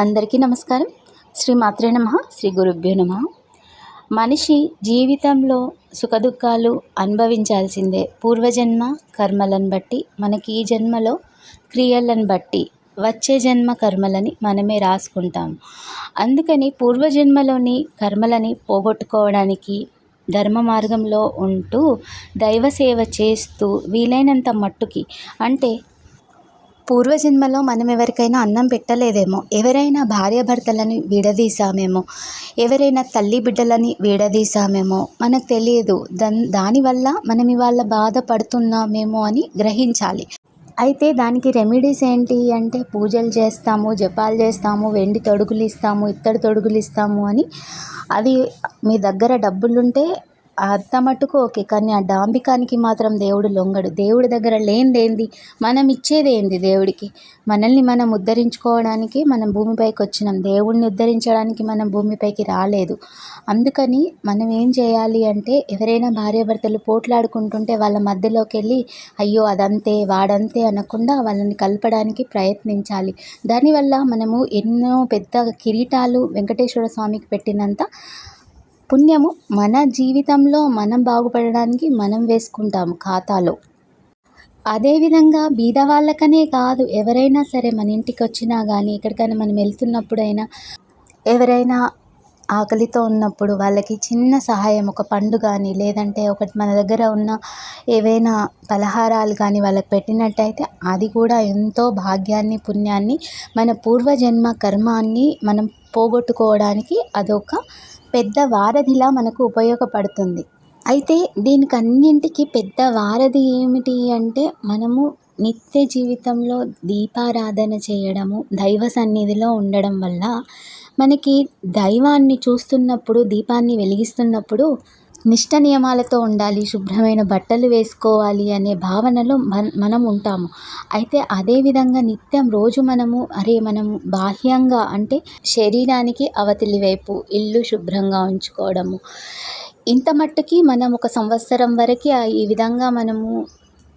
అందరికీ నమస్కారం. శ్రీ మాత్రే నమ శ్రీ గురుభ్యో నమ. మనిషి జీవితంలో సుఖదుఖాలు అనుభవించాల్సిందే. పూర్వజన్మ కర్మలను బట్టి మనకి ఈ జన్మలో క్రియలను బట్టి వచ్చే జన్మ కర్మలని మనమే రాసుకుంటాం. అందుకని పూర్వజన్మలోని కర్మలని పోగొట్టుకోవడానికి ధర్మ మార్గంలో ఉంటూ దైవ సేవ చేస్తూ వీలైనంత మట్టుకి అంటే పూర్వజన్మలో మనం ఎవరికైనా అన్నం పెట్టలేదేమో. ఎవరైనా భార్యాభర్తలని విడదీసామేమో ఎవరైనా తల్లి బిడ్డలని విడదీసామేమో మనకు తెలియదు. దన్ దానివల్ల మనం ఇవాళ బాధపడుతున్నామేమో అని గ్రహించాలి. అయితే దానికి రెమెడీస్ ఏంటి అంటే పూజలు చేస్తాము జపాలు చేస్తాము వెండి తొడుగులు ఇస్తాము ఇత్తడి తొడుగులు ఇస్తాము అని. అది మీ దగ్గర డబ్బులుంటే అంత మటుకు ఓకే కానీ ఆ డాంబికానికి మాత్రం దేవుడు లొంగడు. దేవుడి దగ్గర లేనిదేంది? మనం ఇచ్చేదేంది దేవుడికి? మనల్ని మనం ఉద్ధరించుకోవడానికి మనం భూమిపైకి వచ్చినాం. దేవుడిని ఉద్ధరించడానికి మనం భూమిపైకి రాలేదు. అందుకని మనం ఏం చేయాలి అంటే ఎవరైనా భార్యాభర్తలు పోట్లాడుకుంటుంటే వాళ్ళ మధ్యలోకి వెళ్ళి అయ్యో అదంతే వాడంతే అనకుండా వాళ్ళని కలపడానికి ప్రయత్నించాలి. దానివల్ల మనము ఎన్నో పెద్ద కిరీటాలు వెంకటేశ్వర స్వామికి పెట్టినంత పుణ్యము మన జీవితంలో మనం బాగుపడడానికి మనం వేసుకుంటాము ఖాతాలో. అదేవిధంగా బీద వాళ్ళకనే కాదు ఎవరైనా సరే మన ఇంటికి వచ్చినా కానీ ఎక్కడికైనా మనం వెళ్తున్నప్పుడైనా ఎవరైనా ఆకలితో ఉన్నప్పుడు వాళ్ళకి చిన్న సహాయం ఒక పండు కానీ లేదంటే ఒకటి మన దగ్గర ఉన్న ఏవైనా పలహారాలు కానీ వాళ్ళకి పెట్టినట్టయితే అది కూడా ఎంతో భాగ్యాన్ని పుణ్యాన్ని మన పూర్వజన్మ కర్మాన్ని మనం పోగొట్టుకోవడానికి అదొక పెద్ద వారధిలా మనకు ఉపయోగపడుతుంది. అయితే దీనికన్నింటికి పెద్ద వారధి ఏమిటి అంటే మనము నిత్య జీవితంలో దీపారాధన చేయడము దైవ సన్నిధిలో ఉండడం వల్ల మనకి దైవాన్ని చూస్తున్నప్పుడు దీపాన్ని వెలిగిస్తున్నప్పుడు నిష్ట నియమాలతో ఉండాలి శుభ్రమైన బట్టలు వేసుకోవాలి అనే భావనలో మన మనం ఉంటాము. అయితే అదేవిధంగా నిత్యం రోజు మనము అరే మనం బాహ్యంగా అంటే శరీరానికి అవతలి వైపు ఇల్లు శుభ్రంగా ఉంచుకోవడము. ఇంత మట్టుకి మనం ఒక సంవత్సరం వరకు ఈ విధంగా మనము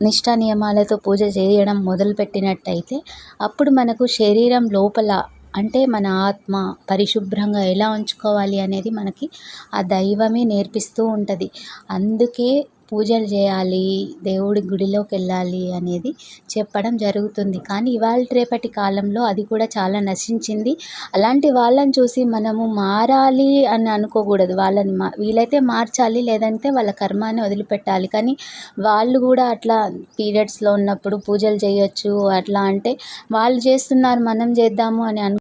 నిష్ఠా నియమాలతో పూజ చేయడం మొదలుపెట్టినట్టయితే అప్పుడు మనకు శరీరం లోపల అంటే మన ఆత్మ పరిశుభ్రంగా ఎలా ఉంచుకోవాలి అనేది మనకి ఆ దైవమే నేర్పిస్తూ ఉంటుంది. అందుకే పూజలు చేయాలి దేవుడి గుడిలోకి వెళ్ళాలి అనేది చెప్పడం జరుగుతుంది. కానీ ఇవాళ రేపటి కాలంలో అది కూడా చాలా నశించింది. అలాంటి వాళ్ళని చూసి మనము మారాలి అని అనుకోకూడదు. వాళ్ళని మా వీలైతే మార్చాలి లేదంటే వాళ్ళ కర్మాన్ని వదిలిపెట్టాలి. కానీ వాళ్ళు కూడా అట్లా పీరియడ్స్లో ఉన్నప్పుడు పూజలు చేయొచ్చు అట్లా అంటే వాళ్ళు చేస్తున్నారు మనం చేద్దాము అని అను